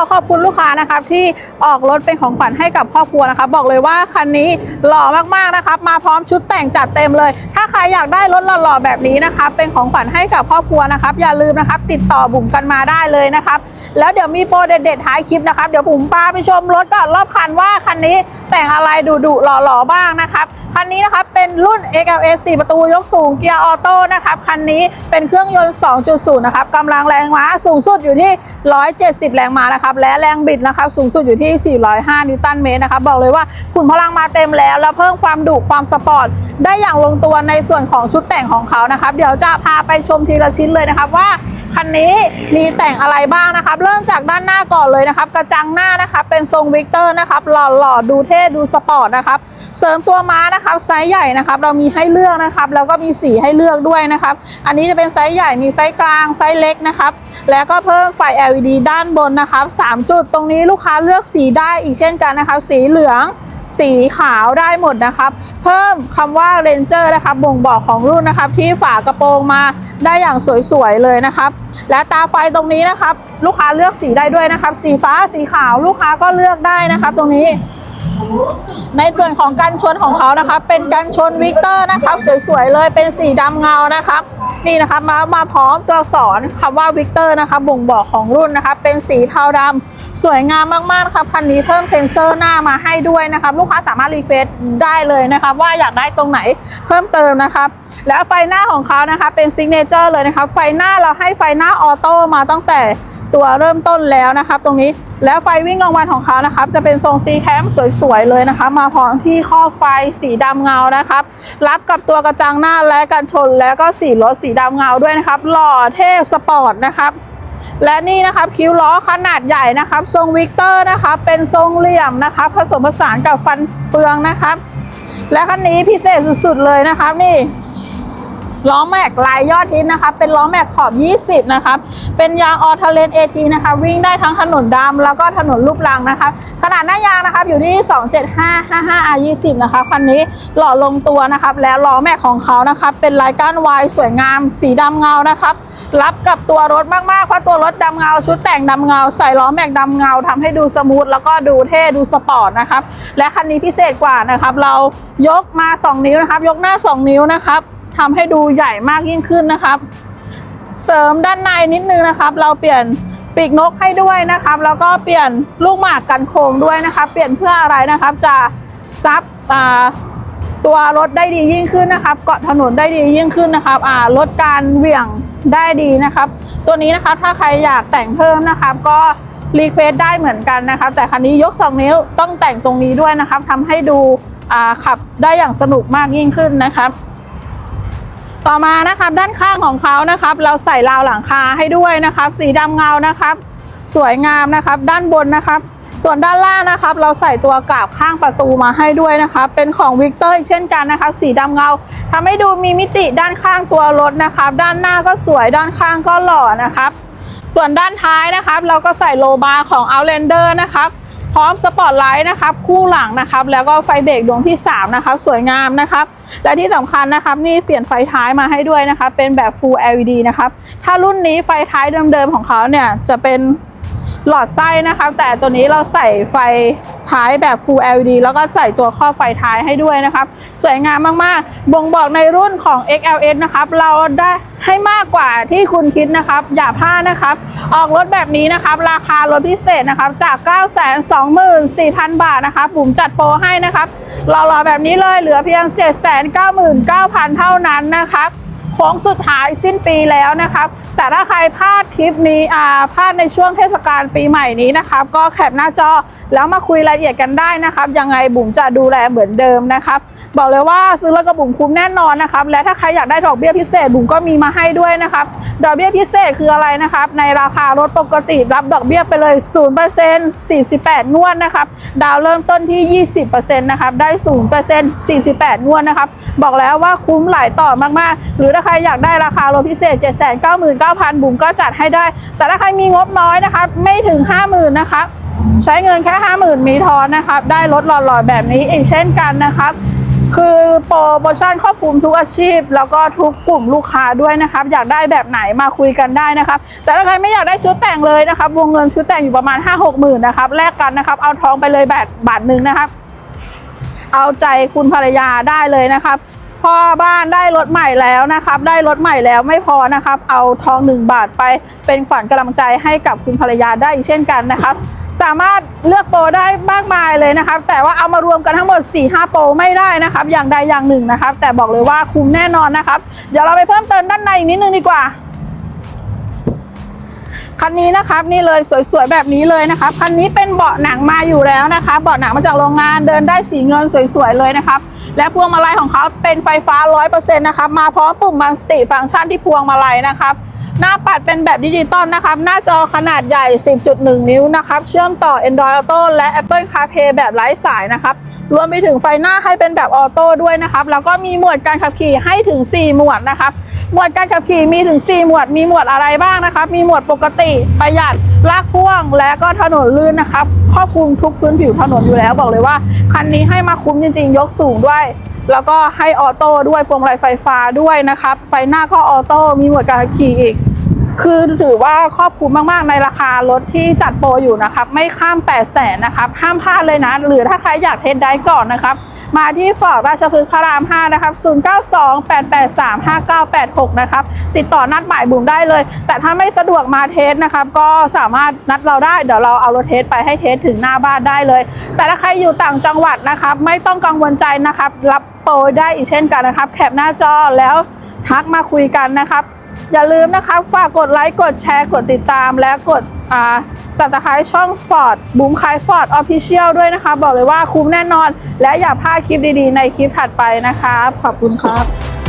อขอบคุณลูกค้านะครับที่ออกรถเป็นของขวัญให้กับครอบครัวนะครับบอกเลยว่าคันนี้หล่อมากๆนะครับ มาพร้อมชุดแต่งจัดเต็มเลย ถ้าใครอยากได้รถหล่อๆแบบนี้นะครับเป็นของขวัญให้กับครอบครัวนะครับ อย่าลืมนะครับ ติดต่อบุ๋มกันมาได้เลยนะครับ แล้วเดี๋ยวมีโปรเด็ดๆท้ายคลิปนะครับ เดี๋ยวบุ๋มพาไปชมรถก่อนรอบคันว่าคันนี้แต่งอะไรดุๆหล่อๆบ้างนะครับคันนี้นะครับเป็นรุ่น XLS 4 ประตูยกสูงเกียร์ออโต้นะครับคันนี้เป็นเครื่องยนต์ 2.0 นะครับกำลังแรงม้าสูงสุดอยู่ที่ 170 แรงม้านะครับ และแรงบิดนะครับสูงสุดอยู่ที่ 405 นิวตันเมตรนะคะบบอกเลยว่าขุนพลังมาเต็มแล้ว แล้วเพิ่มความดุความสปอร์ตได้อย่างลงตัวในส่วนของชุดแต่งของเขานะครับ เดี๋ยวจะพาไปชมทีละชิ้นเลยนะครับว่า คันนี้มีแต่งอะไรบ้างนะครับ เริ่มจากด้านหน้าก่อนเลยนะครับ กระจังหน้านะครับ เป็นทรงวิกเตอร์นะครับ หล่อๆดูเท่ดูสปอร์ตนะครับ เสริมตัวม้านะครับ ไซส์ใหญ่นะครับ เรามีให้เลือกนะครับ แล้วก็มีสีให้เลือกด้วยนะครับ อันนี้จะเป็นไซส์ใหญ่ มีไซส์กลาง ไซส์เล็กนะครับ แล้วก็เพิ่มไฟ LED ด้านบนนะครับ 3 จุด ตรงนี้ลูกค้าเลือกสีได้อีกเช่นกันนะครับ สีเหลือง สีขาวได้หมดนะครับ เพิ่มคำว่า Ranger นะครับบ่งบอกของรุ่นนะครับ ที่ฝากระโปรงมาได้อย่างสวยๆเลยนะครับ และตาไฟตรงนี้นะครับ ลูกค้าเลือกสีได้ด้วยนะครับ สีฟ้าสีขาวลูกค้าก็เลือกได้นะครับ ตรงนี้ ในส่วนของกันชนของเขานะครับ เป็นกันชนวิกเตอร์นะครับ สวยๆเลยเป็นสีดำเงานะครับ นี่นะคะมามาพร้อมตัวอักษรคำว่าวิกเตอร์นะคะ บ่งบอกของรุ่นนะคะ เป็นสีเทาดำสวยงามมากๆครับคันนี้เพิ่มเซ็นเซอร์หน้ามาให้ด้วยนะคะลูกค้าสามารถรีเควสได้เลยนะคะว่าอยากได้ตรงไหนเพิ่มเติมนะครับแล้วไฟหน้าของเขานะคะเป็นซิกเนเจอร์เลยนะครับไฟหน้าเราให้ไฟหน้าออโต้มาตั้งแต่ ตัวเริ่มต้นแล้วนะครับ ตรงนี้แล้วไฟวิ่งกลางวันของเขานะครับ จะเป็นทรงซีแคมสวยๆเลยนะคะ มาพร้อมที่ข้อไฟสีดำเงานะครับ รับกับตัวกระจังหน้าและกันชนแล้วก็สีรถสีดำเงาด้วยนะครับ หล่อเท่สปอร์ตนะครับและนี่นะครับคิ้วล้อขนาดใหญ่นะครับ ทรงวิกเตอร์นะครับเป็นทรงเหลี่ยมนะครับ ผสมผสานกับฟันเฟืองนะครับ และคันนี้พิเศษสุดๆเลยนะครับนี่ ล้อแม็กลายยอดฮิตนะครับเป็นล้อแม็กขอบ 20 นะครับเป็นยางออทเลนเอทีนะคะ วิ่งได้ทั้งถนนดำแล้วก็ถนนลูกรังนะคะ ขนาดหน้ายางนะครับอยู่ที่ 275 55 R 20 นะคะคันนี้หล่อลงตัวนะครับ แล้วล้อแม็กของเขานะครับเป็นลายก้านวายสวยงาม สีดำเงานะครับ รับกับตัวรถมากๆเพราะตัวรถดำเงา ชุดแต่งดำเงา ใส่ล้อแม็กดำเงาทำให้ดูสมูทแล้วก็ดูเท่ดูสปอร์ตนะครับและคันนี้พิเศษกว่านะครับ เรายกมา 2 นิ้วนะครับ ยกหน้า 2 นิ้วนะครับ ทำให้ดูใหญ่มากยิ่งขึ้นนะครับ เสริมด้านในนิดนึงนะครับ เราเปลี่ยนปีกนกให้ด้วยนะครับ แล้วก็เปลี่ยนลูกหมากกันโค้งด้วยนะครับ เปลี่ยนเพื่ออะไรนะครับ จะซับตัวรถได้ดียิ่งขึ้นนะครับ เกาะถนนได้ดียิ่งขึ้นนะครับลดการเหวี่ยงได้ดีนะครับ ตัวนี้นะครับถ้าใครอยากแต่งเพิ่มนะครับ ก็รีเควสได้เหมือนกันนะครับ แต่คันนี้ยก 2 นิ้วต้องแต่งตรงนี้ด้วยนะครับทำให้ดูขับได้อย่างสนุกมากยิ่งขึ้นนะครับ ต่อมานะครับด้านข้างของเขานะครับ เราใส่ราวหลังคาให้ด้วยนะครับ สีดำเงานะครับ สวยงามนะครับ ด้านบนนะครับ ส่วนด้านล่างนะครับ เราใส่ตัวกาบข้างประตูมาให้ด้วยนะครับ เป็นของวิกเตอร์เช่นกันนะครับ สีดำเงาทำให้ดูมีมิติด้านข้างตัวรถนะครับ ด้านหน้าก็สวยด้านข้างก็หล่อนะครับ ส่วนด้านท้ายนะครับ เราก็ใส่โลบาร์ของ Outlander นะครับ พร้อมสปอตไลท์นะครับคู่หลังนะครับ แล้วก็ไฟเบรกดวงที่ 3 นะครับ สวยงามนะครับ และที่สำคัญนะครับ นี่เปลี่ยนไฟท้ายมาให้ด้วยนะครับ เป็นแบบ Full LED นะครับ ถ้ารุ่นนี้ไฟท้ายเดิมๆของเขาเนี่ยจะเป็น หลอดไส้นะครับแต่ตัวนี้เราใส่ไฟท้ายแบบ Full LED แล้วก็ใส่ตัวข้อไฟท้ายให้ด้วยนะครับ สวยงามมากๆ บ่งบอกในรุ่นของ XLS นะครับ เราได้ให้มากกว่าที่คุณคิดนะครับ อย่าพลาดนะครับ ออกรถแบบนี้นะครับ ราคารถพิเศษนะครับ จาก 924,000 บาทนะครับบุ๋มจัดโปรให้นะครับรอๆแบบนี้เลยเหลือเพียง 799,000 เท่านั้นนะครับ โค้งสุดท้ายสิ้นปีแล้วนะครับ แต่ถ้าใครพลาดคลิปนี้อ่าพลาดในช่วงเทศกาลปีใหม่นี้นะครับ ก็แคปหน้าจอแล้วมาคุยรายละเอียดกันได้นะครับ ยังไงบุ๋มจะดูแลเหมือนเดิมนะครับ บอกเลยว่าซื้อรถกับบุ๋มคุ้มแน่นอนนะครับ และถ้าใครอยากได้ดอกเบี้ยพิเศษบุ๋มก็มีมาให้ด้วยนะครับ ดอกเบี้ยพิเศษคืออะไรนะครับ ในราคารถปกติรับดอกเบี้ยไปเลย0% 48 งวดนะครับ ดาวเริ่มต้นที่ 20%นะครับ ได้ 0% 48 งวดนะครับ บอกแล้วว่าคุ้มหลายต่อมากๆ หรือใครอยากได้ราคารถพิเศษ 799,000 บุ๋มก็จัดให้ได้ แต่ถ้าใครมีงบน้อยนะครับไม่ถึง 50,000นะครับใช้เงินแค่50,000มีทอนนะครับได้รถหล่อๆแบบนี้อีกเช่นกันนะครับคือโปรโมชั่นครอบคลุมทุกอาชีพ แล้วก็ทุกกลุ่มลูกค้าด้วยนะครับ อยากได้แบบไหนมาคุยกันได้นะครับ แต่ถ้าใครไม่อยากได้ชุดแต่งเลยนะครับวงเงินชุดแต่งอยู่ประมาณ 5 6หมื่นนะครับแลกกันนะครับ เอาทองไปเลยแบบบาทหนึ่งนะครับ เอาใจคุณภรรยาได้เลยนะครับ พ่อบ้านได้รถใหม่แล้วนะครับ ได้รถใหม่แล้วไม่พอนะครับ เอาทอง 1 บาทไปเป็นขวัญกำลังใจให้กับคุณภรรยาได้อีกเช่นกันนะครับ สามารถเลือกโปรได้มากมายเลยนะครับ แต่ว่าเอามารวมกันทั้งหมด 4-5 โปรไม่ได้นะครับ อย่างใดอย่างหนึ่งนะครับ แต่บอกเลยว่าคุ้มแน่นอนนะครับ เดี๋ยวเราไปเพิ่มเติมด้านในอีกนิดนึงดีกว่าคันนี้นะครับนี่เลยสวยๆแบบนี้เลยนะครับคันนี้เป็นเบาะหนังมาอยู่แล้วนะคะเบาะหนังมาจากโรงงานเดินได้สีเงินสวยๆเลยนะครับ และพวงมาลัยของเขาเป็นไฟฟ้า 100%นะครับมาพร้อมปุ่มมัลติฟังก์ชันที่พวงมาลัยนะครับหน้าปัดเป็นแบบดิจิตอลนะครับ หน้าจอขนาดใหญ่ 10.1 นิ้วนะครับ เชื่อมต่อ Android Auto และ Apple CarPlay แบบไร้สายนะครับ รวมไปถึงไฟหน้าให้เป็นแบบออโต้ด้วยนะครับ แล้วก็มีหมวดการขับขี่ให้ถึง 4 หมวดนะครับ หมวดการขับขี่มีถึง 4 หมวด มีหมวดอะไรบ้างนะครับ มีหมวดปกติ ประหยัด ลากพ่วง และก็ถนนลื่นนะครับ ครอบคลุมทุกพื้นผิวถนนอยู่แล้วบอกเลยว่า คันนี้ให้มาคุ้มจริง ๆ ยกสูงด้วย แล้วก็ให้ออโต้ด้วยพวงมาลัยไฟฟ้าด้วยนะครับ ไฟหน้าก็ออโต้มีหมวดการขี่อีก คือถือว่าครอบคลุมมากๆในราคารถที่จัดโปรอยู่นะครับ ไม่ข้าม 8 0 0แสนนะครับ ห้ามพลาดเลยนะ หรือถ้าใครอยากเทสได้ก่อนนะครับ มาที่ฟอร์ดราชพฤกษ์พระราม 5 นะครับ 0928835986 นะครับ ติดต่อนัดหมายบุ๋มได้เลย แต่ถ้าไม่สะดวกมาเทสนะครับ ก็สามารถนัดเราได้ เดี๋ยวเราเอารถเทสไปให้เทสถึงหน้าบ้านได้เลย แต่ถ้าใครอยู่ต่างจังหวัดนะครับ ไม่ต้องกังวลใจนะครับ รับโปรได้อีกเช่นกันนะครับ แคปหน้าจอแล้วทักมาคุยกันนะครับ อย่าลืมนะคะฝากกดไลค์กดแชร์กดติดตามและกดอ่าสับตะไคร้ช่องฟอร์ดบุ๋มคายฟอร์ดออฟฟิเชียลด้วยนะคะ บอกเลยว่าคุ้มแน่นอน และอย่าพลาดคลิปดีๆ ในคลิปถัดไปนะคะขอบคุณครับ